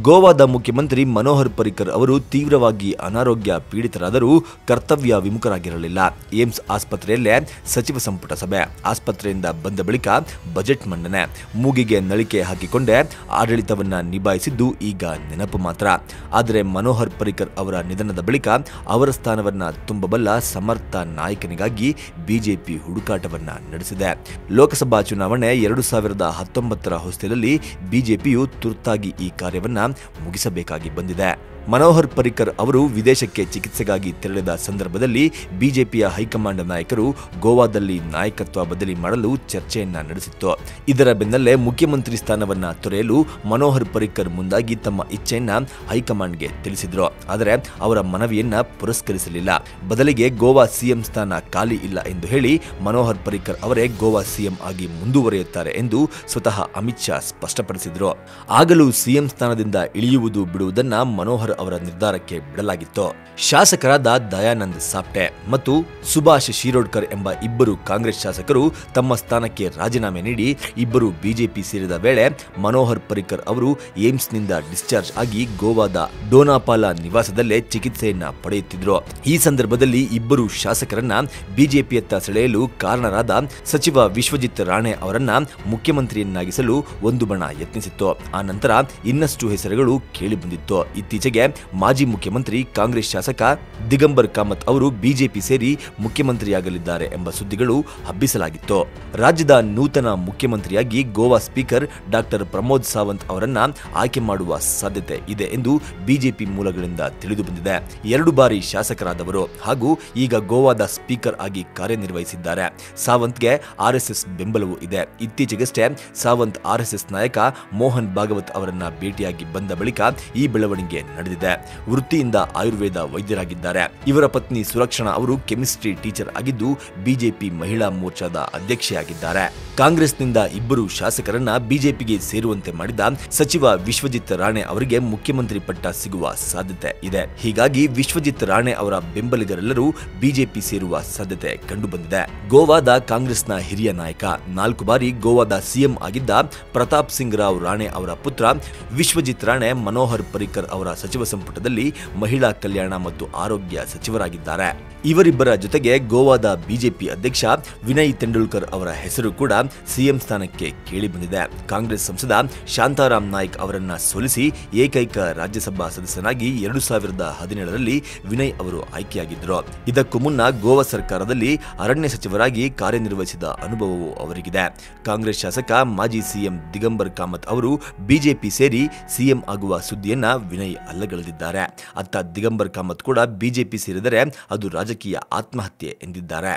ಗೋವಾದ ಮುಖ್ಯಮಂತ್ರಿ ಮನೋಹರ್ ಪರಿಕರ್ ಅವರು ತೀವ್ರವಾಗಿ ಅನಾರೋಗ್ಯ ಪೀಡಿತರಾದರೂ ಕರ್ತವ್ಯ ವಿಮುಖರಾಗಿರಲಿಲ್ಲ. ಏಮ್ಸ್ ಆಸ್ಪತ್ರೆಯಲ್ಲೇ ಸಚಿವ ಸಂಪುಟ ಸಭೆ. ಆಸ್ಪತ್ರೆಯಿಂದ ಬಂದ ಬಳಿಕ ಬಜೆಟ್ ಮಂಡನೆ. ಮೂಗಿಗೆ ನಳಿಕೆ ಹಾಕಿಕೊಂಡೇ ಆಡಳಿತವನ್ನ ನಿಭಾಯಿಸಿದ್ದು ಈಗ ನೆನಪು ಮಾತ್ರ. ಆದರೆ ಮನೋಹರ್ ಪರಿಕರ್ ಅವರ ನಿಧನದ ಬಳಿಕ ಅವರ ಸ್ಥಾನವನ್ನ ತುಂಬಬಲ್ಲ ಸಮರ್ಥ ನಾಯಕನಿಗಾಗಿ ಬಿಜೆಪಿ ಹುಡುಕಾಟವನ್ನ ನಡೆಸಿದೆ. ಲೋಕಸಭಾ ಚುನಾವಣೆ ಎರಡು ಸಾವಿರದ ಹತ್ತೊಂಬತ್ತರ ಹೊಸ್ತಿಲಲ್ಲಿ ಬಿಜೆಪಿಯು ತುರ್ತಾಗಿ ಈ ಕಾರ್ಯವನ್ನ ಮುಗಿಸಬೇಕಾಗಿ ಬಂದಿದೆ. ಮನೋಹರ್ ಪರಿಕರ್ ಅವರು ವಿದೇಶಕ್ಕೆ ಚಿಕಿತ್ಸೆಗಾಗಿ ತೆರಳಿದ ಸಂದರ್ಭದಲ್ಲಿ ಬಿಜೆಪಿಯ ಹೈಕಮಾಂಡ್ ನಾಯಕರು ಗೋವಾದಲ್ಲಿ ನಾಯಕತ್ವ ಬದಲಿ ಮಾಡಲು ಚರ್ಚೆಯನ್ನ ನಡೆಸಿತ್ತು. ಇದರ ಬೆನ್ನಲ್ಲೇ ಮುಖ್ಯಮಂತ್ರಿ ಸ್ಥಾನವನ್ನ ತೊರೆಯಲು ಮನೋಹರ್ ಪರಿಕರ್ ಮುಂದಾಗಿ ತಮ್ಮ ಇಚ್ಛೆಯನ್ನ ಹೈಕಮಾಂಡ್ಗೆ ತಿಳಿಸಿದ್ರು. ಆದರೆ ಅವರ ಮನವಿಯನ್ನ ಪುರಸ್ಕರಿಸಲಿಲ್ಲ. ಬದಲಿಗೆ ಗೋವಾ ಸಿಎಂ ಸ್ಥಾನ ಖಾಲಿ ಇಲ್ಲ ಎಂದು ಹೇಳಿ ಮನೋಹರ್ ಪರಿಕರ್ ಅವರೇ ಗೋವಾ ಸಿಎಂ ಆಗಿ ಮುಂದುವರಿಯುತ್ತಾರೆ ಎಂದು ಸ್ವತಃ ಅಮಿತ್ ಶಾ ಸ್ಪಷ್ಟಪಡಿಸಿದ್ರು. ಆಗಲೂ ಸಿಎಂ ಸ್ಥಾನದಿಂದ ಇಳಿಯುವುದು ಬಿಡುವುದನ್ನ ಮನೋಹರ್ ಅವರ ನಿರ್ಧಾರಕ್ಕೆ ಬಿಡಲಾಗಿತ್ತು. ಶಾಸಕರಾದ ದಯಾನಂದ್ ಸಾಪ್ಟೆ ಮತ್ತು ಸುಭಾಷ್ ಶಿರೋಡ್ಕರ್ ಎಂಬ ಇಬ್ಬರು ಕಾಂಗ್ರೆಸ್ ಶಾಸಕರು ತಮ್ಮ ಸ್ಥಾನಕ್ಕೆ ರಾಜೀನಾಮೆ ನೀಡಿ, ಇಬ್ಬರು ಬಿಜೆಪಿ ಸೇರಿದ ವೇಳೆ ಮನೋಹರ್ ಪರಿಕರ್ ಅವರು ಏಮ್ಸ್ನಿಂದ ಡಿಸ್ಚಾರ್ಜ್ ಆಗಿ ಗೋವಾದ ಡೋನಾಪಾಲ ನಿವಾಸದಲ್ಲೇ ಚಿಕಿತ್ಸೆಯನ್ನ ಪಡೆಯುತ್ತಿದ್ರು. ಈ ಸಂದರ್ಭದಲ್ಲಿ ಇಬ್ಬರು ಶಾಸಕರನ್ನ ಬಿಜೆಪಿಯತ್ತ ಸೆಳೆಯಲು ಕಾರಣರಾದ ಸಚಿವ ವಿಶ್ವಜಿತ್ ರಾಣೆ ಅವರನ್ನ ಮುಖ್ಯಮಂತ್ರಿಯನ್ನಾಗಿಸಲು ಒಂದು ಬಣ ಯತ್ನಿಸಿತ್ತು. ಆ ನಂತರ ಇನ್ನಷ್ಟು ಹೆಸರುಗಳು ಕೇಳಿಬಂದಿತ್ತು. ಇತ್ತೀಚೆಗೆ ಮಾಜಿ ಮುಖ್ಯಮಂತ್ರಿ, ಕಾಂಗ್ರೆಸ್ ಶಾಸಕ ದಿಗಂಬರ್ ಕಾಮತ್ ಅವರು ಬಿಜೆಪಿ ಸೇರಿ ಮುಖ್ಯಮಂತ್ರಿಯಾಗಲಿದ್ದಾರೆ ಎಂಬ ಸುದ್ದಿಗಳು ಹಬ್ಬಿಸಲಾಗಿತ್ತು. ರಾಜ್ಯದ ನೂತನ ಮುಖ್ಯಮಂತ್ರಿಯಾಗಿ ಗೋವಾ ಸ್ಪೀಕರ್ ಡಾಕ್ಟರ್ ಪ್ರಮೋದ್ ಸಾವಂತ್ ಅವರನ್ನ ಆಯ್ಕೆ ಮಾಡುವ ಸಾಧ್ಯತೆ ಇದೆ ಎಂದು ಬಿಜೆಪಿ ಮೂಲಗಳಿಂದ ತಿಳಿದು ಬಂದಿದೆ ಎರಡು ಬಾರಿ ಶಾಸಕರಾದವರು ಹಾಗೂ ಈಗ ಗೋವಾದ ಸ್ಪೀಕರ್ ಆಗಿ ಕಾರ್ಯನಿರ್ವಹಿಸಿದ್ದಾರೆ. ಸಾವಂತ್ಗೆ ಆರ್ಎಸ್ಎಸ್ ಬೆಂಬಲವೂ ಇದೆ. ಇತ್ತೀಚೆಗಷ್ಟೇ ಸಾವಂತ್ ಆರ್ಎಸ್ಎಸ್ ನಾಯಕ ಮೋಹನ್ ಭಾಗವತ್ ಅವರನ್ನ ಭೇಟಿಯಾಗಿ ಬಂದ ಬಳಿಕ ಈ ಬೆಳವಣಿಗೆ ನಡೆದಿದೆ. ವೃತ್ತಿಯಿಂದ ಆಯುರ್ವೇದ ವೈದ್ಯರಾಗಿದ್ದಾರೆ. ಇವರ ಪತ್ನಿ ಸುರಕ್ಷಣಾ ಅವರು ಕೆಮಿಸ್ಟ್ರಿ ಟೀಚರ್ ಆಗಿದ್ದು, ಬಿಜೆಪಿ ಮಹಿಳಾ ಮೋರ್ಚಾದ ಅಧ್ಯಕ್ಷೆಯಾಗಿದ್ದಾರೆ. ಕಾಂಗ್ರೆಸ್ನಿಂದ ಇಬ್ಬರು ಶಾಸಕರನ್ನ ಬಿಜೆಪಿಗೆ ಸೇರುವಂತೆ ಮಾಡಿದ ಸಚಿವ ವಿಶ್ವಜಿತ್ ರಾಣೆ ಅವರಿಗೆ ಮುಖ್ಯಮಂತ್ರಿ ಪಟ್ಟ ಸಿಗುವ ಸಾಧ್ಯತೆ ಇದೆ. ಹೀಗಾಗಿ ವಿಶ್ವಜಿತ್ ರಾಣೆ ಅವರ ಬೆಂಬಲಿಗರೆಲ್ಲರೂ ಬಿಜೆಪಿ ಸೇರುವ ಸಾಧ್ಯತೆ ಕಂಡುಬಂದಿದೆ. ಗೋವಾದ ಕಾಂಗ್ರೆಸ್ನ ಹಿರಿಯ ನಾಯಕ, ನಾಲ್ಕು ಬಾರಿ ಗೋವಾದ ಸಿಎಂ ಆಗಿದ್ದ ಪ್ರತಾಪ್ ಸಿಂಗ್ ರಾವ್ ರಾಣೆ ಅವರ ಪುತ್ರ ವಿಶ್ವಜಿತ್ ರಾಣೆ ಮನೋಹರ್ ಪರಿಕರ್ ಅವರ ಸಚಿವ ಸಂಪುಟದಲ್ಲಿ ಮಹಿಳಾ ಕಲ್ಯಾಣ ಮತ್ತು ಆರೋಗ್ಯ ಸಚಿವರಾಗಿದ್ದಾರೆ. ಇವರಿಬ್ಬರ ಜೊತೆಗೆ ಗೋವಾದ ಬಿಜೆಪಿ ಅಧ್ಯಕ್ಷ ವಿನಯ್ ತೆಂಡೂಲ್ಕರ್ ಅವರ ಹೆಸರು ಕೂಡ ಸಿಎಂ ಸ್ಥಾನಕ್ಕೆ ಕೇಳಿಬಂದಿದೆ ಕಾಂಗ್ರೆಸ್ ಸಂಸದ ಶಾಂತಾರಾಮ್ ನಾಯ್ಕ್ ಅವರನ್ನ ಸೋಲಿಸಿ ಏಕೈಕ ರಾಜ್ಯಸಭಾ ಸದಸ್ಯನಾಗಿ ಎರಡು ಸಾವಿರದ ಹದಿನೇಳರಲ್ಲಿ ವಿನಯ್ ಅವರು ಆಯ್ಕೆಯಾಗಿದ್ದರು. ಇದಕ್ಕೂ ಮುನ್ನ ಗೋವಾ ಸರ್ಕಾರದಲ್ಲಿ ಅರಣ್ಯ ಸಚಿವರಾಗಿ ಕಾರ್ಯನಿರ್ವಹಿಸಿದ ಅನುಭವವು ಅವರಿಗಿದೆ. ಕಾಂಗ್ರೆಸ್ ಶಾಸಕ ಮಾಜಿ ಸಿಎಂ ದಿಗಂಬರ್ ಕಾಮತ್ ಅವರು ಬಿಜೆಪಿ ಸೇರಿ ಸಿಎಂ ಆಗುವ ಸುದ್ದಿಯನ್ನ ವಿನಯ್ ಅಲ್ಲಗಳೆದಿದ್ದಾರೆ ಅತ್ತ ದಿಗಂಬರ್ ಕಾಮತ್ ಕೂಡ ಬಿಜೆಪಿ ಸೇರಿದರೆ ಅದು ರಾಜಕೀಯ ಆತ್ಮಹತ್ಯೆ ಎಂದಿದ್ದಾರೆ.